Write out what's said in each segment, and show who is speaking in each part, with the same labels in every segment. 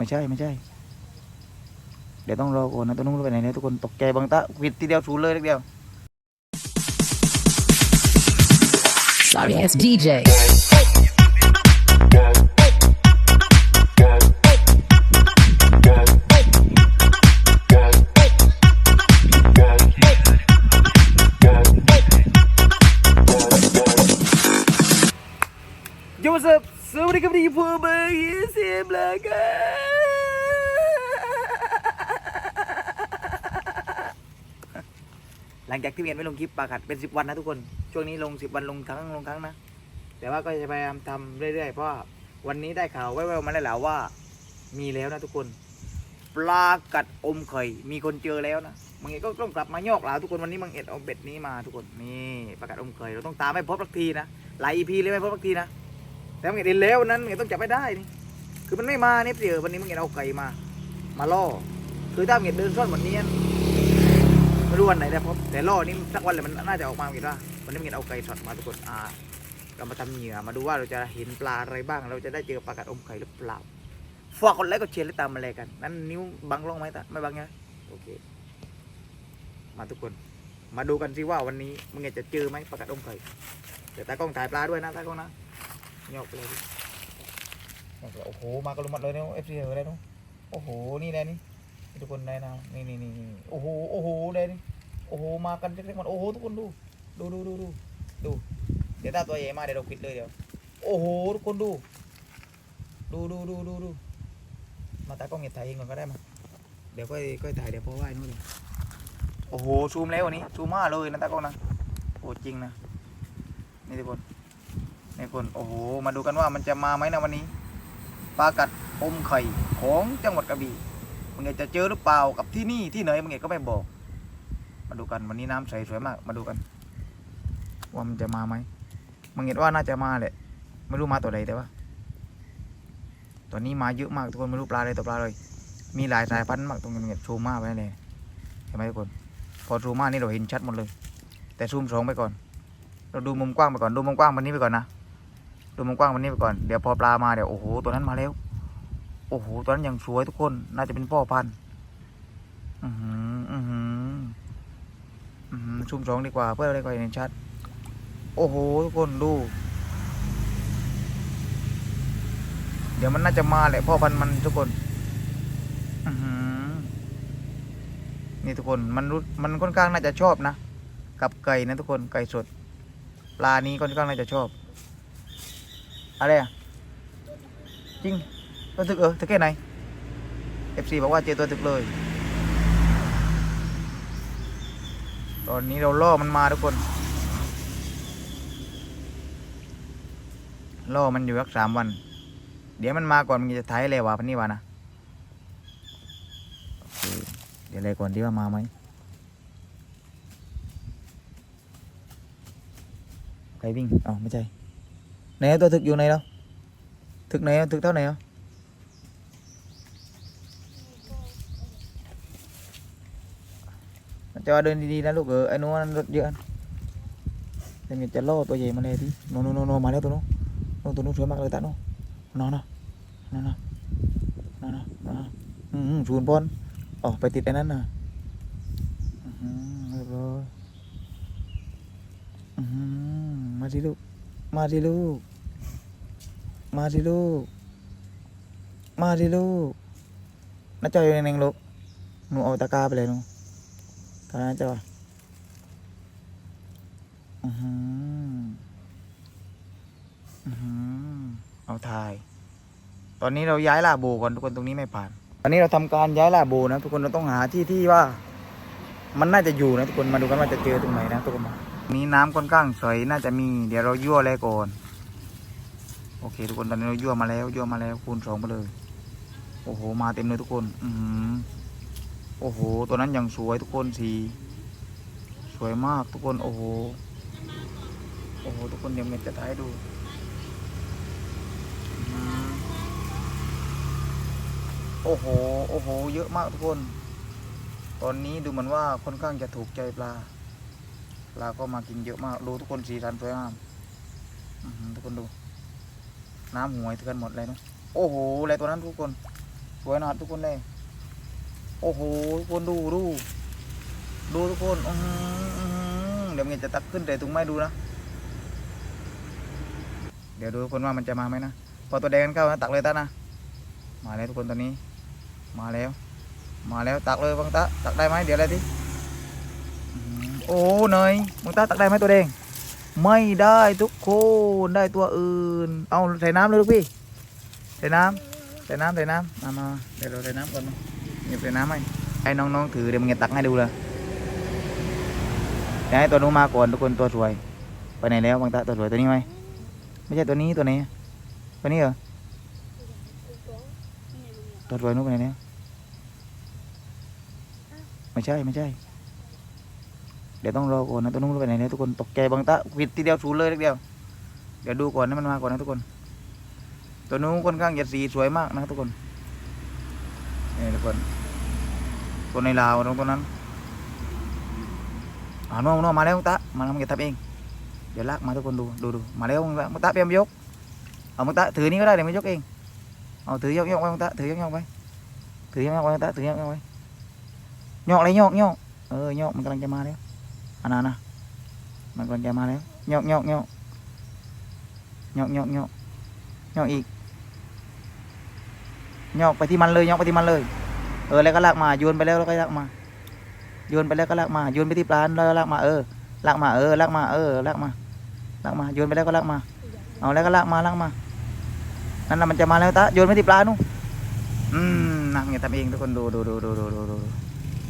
Speaker 1: ไม่ใช่ไม่ใช่ เดี๋ยวต้องรอก่อนนะต้องนู้นไปไหนเนี่ยทุกคนตกใจบางตะวิดทีเดียวสูนเลยทีเดียว
Speaker 2: Sorry ass DJ.
Speaker 1: โยมสับสวัสดีครับดีพ่อเบย์เสียมลากัน หลังจากที่เมียนไม่ลงคลิปปากัดเป็นสิบวันนะทุกคน ช่วงนี้ลงสิบวันลงครั้งลงครั้งนะ แต่ว่าก็จะพยายามทำเรื่อยๆ เพราะวันนี้ได้ข่าวแว่วๆมาแล้วและว่า มีแล้วนะทุกคน ปลากัดอมไข่มีคนเจอแล้วนะมังเอ็ดก็ต้องกลับมายอกหลาทุกคนวันนี้มังเอ็ดเอาเบ็ดนี้มาทุกคนนี่ปลากัดอมไข่เราต้องตามให้พบสักทีนะหลายอีพีเลยไม่พบสักทีนะแต่มึงเห็นเห็นแล้ววันนั้นมึงเห็นต้องจับไม่ได้นี่คือมันไม่มาเนี่ยเดี๋ยววันนี้มึงเห็นเอาไก่มา มาล่อคือถ้ามึงเห็นเดินซ่อนวันนี้ ไม่รู้วันไหนนะพบแต่ล่อนี่สักวันเลยมันน่าจะออกมาเห็นว่าวันนี้มึงเห็นเอาไก่ช็อตมาทุกคนอ่าเรามาทำเหยื่อมาดูว่าเราจะเห็นปลาอะไรบ้าง เราจะได้เจอปลากัดอมไข่หรือเปล่าฝากกดไลค์กดแชร์และตามมาเลยกัน นั้นนิ้วบังลงไหมตาไม่บังไงโอเค มาทุกคน มาดูกันสิว่าวันนี้มึงจะเจอไหมปลากัดอมไข่เดี๋ยวตากล้องถ่ายปลาด้วยนะตากล้องนะยกไปเลยดิยโอ้โหมากันลุมหมดเลยเนี่ยเอฟซีเลยได้เนาะโอ้โหนี่ได้นี่นี่ ทุกคนได้นะนี่นี่นี่โอ้โหโอ้โหได้นี่โอ้โหมากันเล็กๆหมดโอ้โหทุกคนดูดูดูดูดูดูเดี๋ยวถ้าตัวใหญ่มาเดี๋ยวเราปิดเลยเดี๋ยวโอ้โหทุกคนดูดูดูดูดูดูมาตากล้องเงียบถ่ายเองก่อนก็ได้มาเดี๋ยวค่อยค่อยถ่ายเดี๋ยวพ่อไหว้นู่นเลยโอ้โหซูมแล้ววันนี้ซูมมาเลยนะตากล้องนะโอ้จริงนะนี่ทุกคนนี่คนโอ้โหมาดูกันว่ามันจะมาไหมนะวันนี้ปลากัดอมไข่ของจังหวัดกระบี่ มึงเอกจะเจอหรือเปล่ากับที่นี่ที่ไหนมึงเอกก็ไม่บอก มาดูกันวันนี้น้ำใสสวยมาก มาดูกัน ว่ามันจะมาไหมมึงเห็นว่าน่าจะมาแหละไม่รู้มาตัวใดแต่ว่าตัวนี้มาเยอะมากทุกคนไม่รู้ปลาอะไรตัวปลาเลย มีหลายสายพันธุ์มากตรงนี้มึงเห็นซูมมาไว้เลยเห็นไหมทุกคน พอซูมมานี่เราเห็นชัดหมดเลย แต่ซูมสองไปก่อน เราดูมุมกว้างไปก่อนดูมุมกว้างวันนี้ไปก่อนนะดูมุมกว้างวันนี้ไปก่อนเดี๋ยวพอปลามาเดี๋ยวโอ้โหตัวนั้นมาแล้ว โอ้โหตัวนั้นยังสวยทุกคน น่าจะเป็นพ่อพันธุ์อือหืออือหืออือหือซูมสองดีกว่า เพื่อได้ค่อยเห็นชัด โอ้โหทุกคนดู เดี๋ยวมันน่าจะมาแหละพ่อพันธุ์มันทุกคน อือหือนี่ทุกคนมันรู้มันค่อนข้างน่าจะชอบนะ กับไก่นะทุกคนไก่สดปลานี้ค่อนข้างน่าจะชอบอะไรอะจริง ตัวถึกเออถึกแค่ไหน FC บอกว่าเจอตัวถึกเลย ตอนนี้เราล่อมันมาทุกคน ล่อมันอยู่สักสามวัน เดี๋ยวมันมาก่อนมันจะถ่ายเลยว่าพันนี้วะนะเดี๋ยวเลยก่อนที่ว่ามาไหมใครวิ่งอ๋อไม่ใช่ไหนตัว thực อยู่ไหน đâu thực này thực ท่าไหนอะ จะว่าเดินดีๆนะลูกเออไอ้นู้นรถเยอะเดี๋ยวจะล่อตัวใหญ่มาเลยดิโน่นโน่นโน่นมาแล้วตัวนู้นโนตัวนู้นสวยมากเลยตาโน่นอนนะนอนนะนอนนะนอนนะอืมศูนย์ปอนอ๋อไปติดไอ้นั้นน่ะอืมเรียบร้อยอื้อหือมาสิลูกมาสิลูกมาสิลูก มาสิลูกน้าจอยอยู่ในงลูกหนูเอาตะกร้าไปเลยหนู ตอนนั้นจอยอือหืออือหือเอาถ่าย ตอนนี้เราย้ายลาโบก่อนทุกคนตรงนี้ไม่ผ่าน ตอนนี้เราทำการย้ายลาโบนะทุกคนเราต้องหาที่ที่ว่า มันน่าจะอยู่นะทุกคนมาดูกันว่าจะเจอตรงไหนนะทุกคนมานี้น้ำค่อนข้างใสน่าจะมี เดี๋ยวเรายั่วเลยก่อนโอเค ทุกคนตอนนี้เรายั่วมาแล้วยั่วมาแล้วคูณสองไปเลย โอ้โห มาเต็มเลยทุกคน อือ โอ้โห ตัวนั้นยังสวยทุกคนสี สวยมากทุกคน โอ้โห โอ้โห ทุกคนเดี๋ยวเม็ดจะถ่ายดูโอ้โห โอ้โห เยอะมากทุกคน ตอนนี้ดูเหมือนว่าค่อนข้างจะถูกใจปลา ปลาก็มากินเยอะมาก ดูทุกคนสีสันสวยงามทุกคนดู น้ำหวยทุกคนหมดเลยนะ โอ้โหอะไรตัวนั้นทุกคน สวยนะครับทุกคนเลย โอ้โหทุกคนดูดูดูทุกคนอืเดี๋ยวมันจะตักขึ้นแต่ถุงไม้ดูนะ เดี๋ยวดูทุกคนว่ามันจะมาไหมนะ พอตัวแดงเข้านะตักเลยตานะ มาแล้วทุกคนตอนนี้ มาแล้ว มาแล้วตักเลยบังตาตักได้ไหมเดี๋ยวอะไรดิโอ้เนยบังตาตักได้ไหมตัวแดง ไม่ได้ทุกคนได้ตัวอื่น เอาใส่น้ำเลยลูกพี่ ใส่น้ำใส่น้ำใส่น้ำมามาเดี๋ยวเราใส่น้ำก่อนมา เงียบใส่น้ำไหมไอ้น้องๆถือเดี๋ยวมึงจะตักให้ดูเลยเดี๋ยวให้ตัวนู้มาก่อนทุกคนตัวสวย ไปไหนแล้วบางตาตัวสวยตัวนี้ไหมไม่ใช่ตัวนี้ตัวไหนตัวนี้เหรอตัวสวยนู้นไปไหนแล้วไม่ใช่ไม่ใช่ เดี๋ยวต้องรอก่อนนะตัวนู้นไปไหนเนี่ยทุกคนตกใจบางตาผิดทีเดียวศูนย์เลยทีเดียว เดี๋ยวดูก่อนให้มันมาก่อนนะทุกคน ตัวนู้นค่อนข้างจะสีสวยมากนะทุกคนนี่ทุกคน ตัวในลาวตรงตัวนั้นอ่าน้องน้องมาแล้วมึงตามาแล้วมึงจะทำเอง เดี๋ยวลากมาทุกคนดูดูดูมาแล้วมึงตามึงตาเตรียมยกเอามึงตาถือนี่ก็ได้เดี๋ยวมันยกเองเอาถือยกยกไปมึงตาถือยกยกไปถือยกยกไปมึงตาถือยกยกไปยกเลยยกยกเออยกมันกำลังจะมาแล้วอันนั้นนะมันกำลังจะมาแล้วยกยกยกยกยกยกยกอีกยกไปที่มันเลยยกไปที่มันเลย เออแล้วก็ลากมาโยนไปแล้วแล้วก็ลากมาโยนไปแล้วก็ลากมาโยนไปที่ปลาแล้วลากมาเออลากมาเออลากมาเออลากมาลากมาโยนไปแล้วก็ลากมา เอาแล้วก็ลากมาลากมานั่นน่ะมันจะมาแล้วตาโยนไปที่ปลานู่นอืมนั่งอย่าทำเองทุกคนดูดูดูดูดูดูดู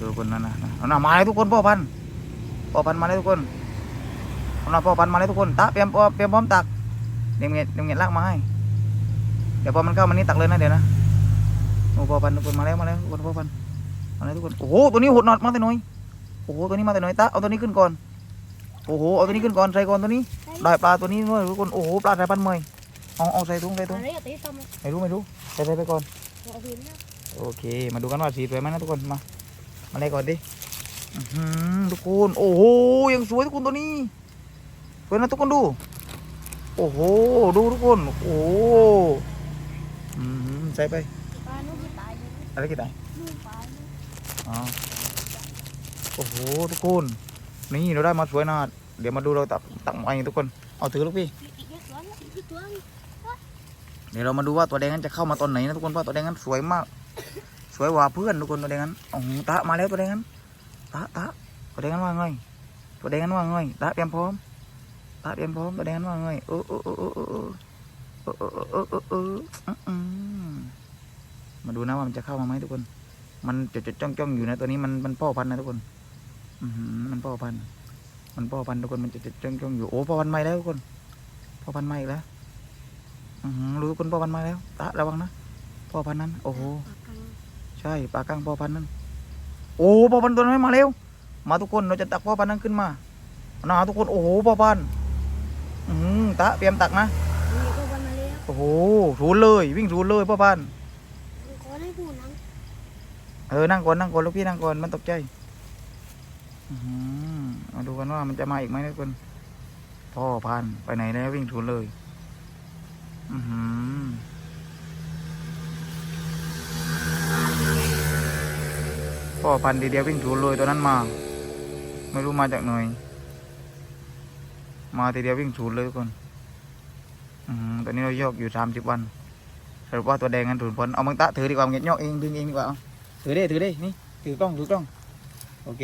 Speaker 1: ดูคนนั้นนะเอาหน่ามาเลยทุกคนพ่อพันพ่อพันมาแล้วทุกคนเอาหน่าพ่อพันมาแล้วทุกคนตาเตรียมพร้อมเตรียมพร้อมตักเดี๋ยวเงี้ยเดี๋ยวเงี้ยลากมาให้เดี๋ยวพอมันเข้ามันนี่ตักเลยนะเดี๋ยวนะ โอ้พ่อพันธุ์ทุกคนมาแล้วมาแล้วทุกคนพ่อพันธุ์มาแล้วทุกคนโอ้โหตัวนี้หดหนอดมาแต่น้อยโอ้โหตัวนี้มาแต่น้อยตาเอาตัวนี้ขึ้นก่อนโอ้โหเอาตัวนี้ขึ้นก่อนใส่ก่อนตัวนี้ได้ปลาตัวนี้ด้วยทุกคนโอ้โหปลาสายพันธุ์ใหม่เอาเอาใส่ถุงใส่ถุง
Speaker 3: อะไรอะตีทำไม
Speaker 1: ไม่รู้ไม่รู้ใส่ใส่ไปก่อน
Speaker 3: เอาคืนนะ
Speaker 1: โอเคมาดูกันว่าสีสวยไหมนะทุกคนมามาเลยก่อนดิอื้อหือทุกคนโอ้โหยังสวยทุกคนตัวนี้สวยนะทุกคนดู โอ้โหดูทุกคนโอ้โหอืมใส่ไป
Speaker 3: ปลาโน้นตาย อยู่
Speaker 1: อะไรกี่ตาย
Speaker 3: นู่นปลานู่น
Speaker 1: อ๋อโอ้โหทุกคน นี่เราได้มาสวยนะเดี๋ยวมาดูเราตักตักมาเองทุกคน เอาถือลูกพี่
Speaker 3: อีกเยอะตัวละอีกตัวนึง
Speaker 1: เดี๋ยวเรามาดูว่าตัวแดงนั้นจะเข้ามาตอนไหนนะทุกคนเพราะตัวแดงนั้นสวยมาก สวยกว่าเพื่อนทุกคนตัวแดงนั้นโอ้โหตะมาแล้วตัวแดงนั้นตะตะตัวแดงนั้นว่าไงตัวแดงนั้นว่าไงตะเตรียมพร้อมตะเตรียมพร้อมตัวแดงนั้นว่าไงเออเออเออเออเออเออเออเออเออเออเอออื มมาดูนะว่ามันจะเข้ามาไหมทุกคน มันจดจดจ้องจ้องอยู่นะ ตัวนี้มันมันพ่อพันธุ์นะทุกคน อือหือมันพ่อพันธุ์มันพ่อพันธุ์ทุกคนมันจดจดจ้องจ้องอยู่โอ้พ่อพันธุ์ใหม่แล้วทุกคน พ่อพันธุ์ใหม่อีกแล้ว อือหือรู้คนพ่อพันธุ์มาแล้วตะระวังนะ พ่อพันธุ์นั้น โอ้โห ใช่ปลากั้งพ่อพันธุ์นั้น โอ้พ่อพันธุ์ตัวนั้นมาเร็ว มาทุกคนเราจะตักพ่อพันธุ์นั้นขึ้นมานะทุกคน โอ้โหพ่อพันธุ์อือหือตะเตรียมตักนะ
Speaker 3: นี่ก็วันมาแล้ว
Speaker 1: โอ้โหศูนย์เลย วิ่งศูนย์เลยพ่อพันธุ์
Speaker 3: ขอให้ ผู้นั้น
Speaker 1: เออนั่งก่อนนั่งก่อนลูกพี่นั่งก่อนมันตกใจอมาดูกันว่ามันจะมาอีกไหมทุกคนพ่อพันไปไหนแล้ววิ่งศูนเลย อือหือพ่อพันธุ์ทีเดียววิ่งถูเลยตัวนั้นมา ไม่รู้มาจากไหนมาทีเดียววิ่งถูเลยทุกคน อืมตอนนี้เราโยกอยู่สามสิบวัน สรุปว่าตัวแดงกันถูนพ้นเอามังตะถือดีกว่าเงี้ยโยกเองดึงเองดีกว่าเอาถือได้ถือได้นี่ถือกล้องถือกล้องโอเค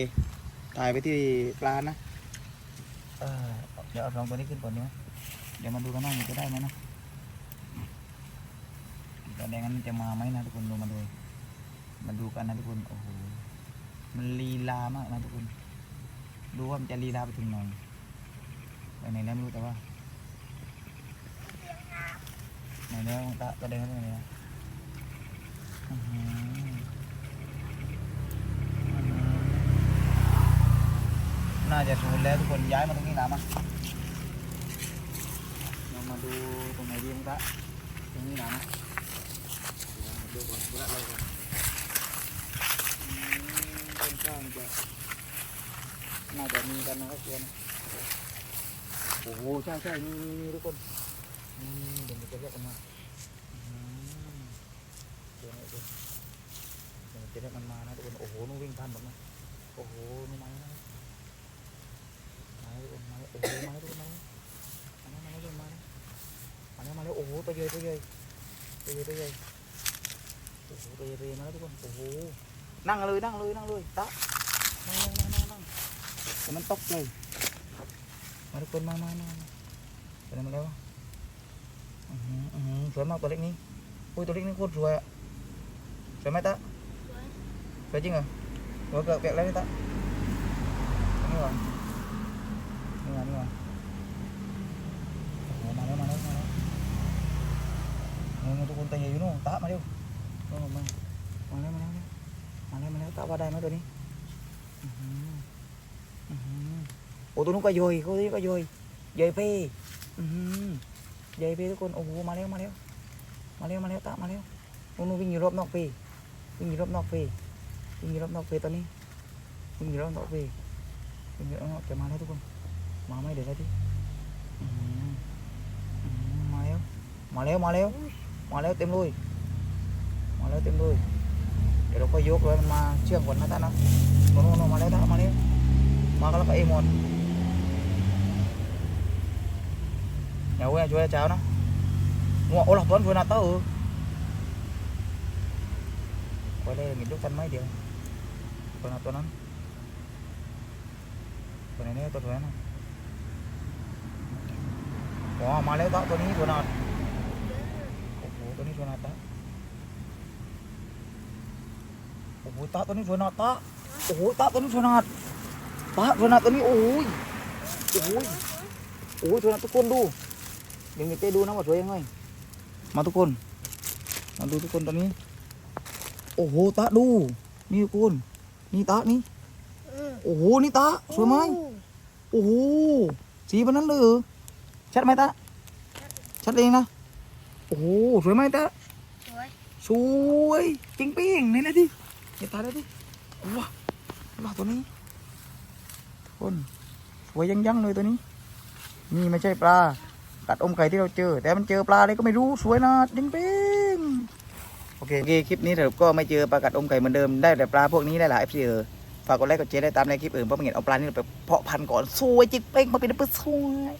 Speaker 1: ถ่ายไปที่ปลานะเออเดี๋ยวเอาสองตัวนี้ขึ้นก่อนดีไหมเดี๋ยวมาดูกันว่ามันจะได้ไหมนะตัวแดงนั้นจะมาไหมนะทุกคนลงมาดูมาดูกันนะทุกคนโอ้โหมันลีลามากนะทุกคนดูว่ามันจะลีลาไปถึงไหนไปไหนแล้วไม่รู้แต่ว่า ไหนแล้วตาตัวแดงไปไหนแล้วอื้อือหือน่าจะสูญแล้วทุกคนย้ายมาตรงนี้นามาเรามาดูตรงไหนดีมั้งตะตรงนี้นามาดูก่อนดูอะไรก่อนค่อนข้างจะน่าจะมีกันนะครับตัวนโอ้โหใช่ใช่มีทุกคน เดี๋ยวมันจะเรียกออกมาอืมเดี๋ยวนะเดี๋ยวได้มันมานะทุกคนโอ้โหนู่นวิ่งทันหมดนะโอ้โหนู่นมาแล้วนะมาแล้วทุกคนมาแล้วโอ้โหมาแล้วทุกคนมาแล้วมาแล้วมาแล้วมาแล้วมาแล้วมาแล้วโอ้โหตัวใหญ่ตัวใหญ่ตัวใหญ่ตัวใหญ่โอ้โหตัวใหญ่ตัวใหญ่มาแล้วทุกคนโอ้โหนั่งเลยนั่งเลยนั่งเลยตะนั่งนั่งนั่งนั่งแต่มันตกเลยมาทุกคนมามามามาไปไหนมาแล้ว สวยมากตัวเล็กนี้อุ้ยตัวเล็กนี่โคตรสวยอะสวยไหมตะ
Speaker 3: สวย
Speaker 1: Phải chứ ngờ Vừa cờ kẹt lên ta Đúng rồi Đúng rồi, đúng rồi Ủa, mà đâu, mà đâu, mà đâu Ngồi ngồi tôi con tay gì nó tá mà đâu Đúng rồi, mà Mà đâu, mà đâu, mà đâu, mà đâu, tá vào đây mấy tụi đi Ừ hứ. Ừ hứ. Ủa tôi nó có dồi, có thấy có dồi Dồi phê Ừ hứ. Dồi phê ทุกคนโอ้โหมาแล้วมาแล้วมาแล้วมาแล้วตะมาแล้วนู่นนู่ น โอ้โห มาเร็ว มาเร็ว มาเร็ว มาเร็วตะมาเร็วนู่นวิ่งอยู่รอบนอกเฟวิ่งอยู่รอบนอกเฟวิ่งอยู่รอบนอกเฟตอนนี้วิ่งอยู่รอบนอกเฟวิ่งอยู่รอบนอกจะมาแล้วทุกคน มาไหมเดี๋ยวได้ที่มาแล้ว มาแล้ว มาแล้ว มาแล้วเต็มเลยมาแล้วเต็มเลยเดี๋ยวเราก็ยกเลยมันมาเชื่องก่อนนะท่านนะโน่นโน่นโน่นมาแล้วท่านมาแล้ว มากันแล้วก็เอหมด เดี๋ยวเว้ยช่วยเจ้านะงัวโอ้หลับต้น vừa nào tớ ừ quay đây là nghìn lúc thân mấy điều ตัวนั้นตัวนั้นตัวไหนเนี่ยตัวไหนนะอ๋อมาแล้วตะตัวนี้ตัวนัดโอ้โเดี๋ยวมีเต้ดูนะว่าสวยยังไงมาทุกคน มาดูทุกคนตอนนี้ โอ้โหตะดู นี่ทุกคนนี่ตะนี่โอ้โหนี่ตาสวยไหมโอ้โหสีแบบนั้นเลยชัดไหมตาชัดเองนะโอ้โหสวยไหมตา
Speaker 3: สวย
Speaker 1: สวยจริงปิ้งนี่นะที่นี่ยตาได้ที่ว้าว้าตัวนี้ทุกคนสวยยังยังๆเลยตัวนี้ นี่ไม่ใช่ปลา กัดอมไก่ที่เราเจอ แต่มันเจอปลาอะไรก็ไม่รู้สวยนะจริงเปิ้งโอเคโอเคคลิปนี้เราก็ไม่เจอปลากัดอมไก่เหมือนเดิมได้แต่ปลาพวกนี้ได้หลายเอฟซีเออฝากกดไลค์กดแชร์ได้ตามในคลิปอื่นเพราะไม่เห็นเอาปลานี่ไปเพาะพันธุ์ก่อนสวยจิกเป้งมาเป็นเพื่อสวย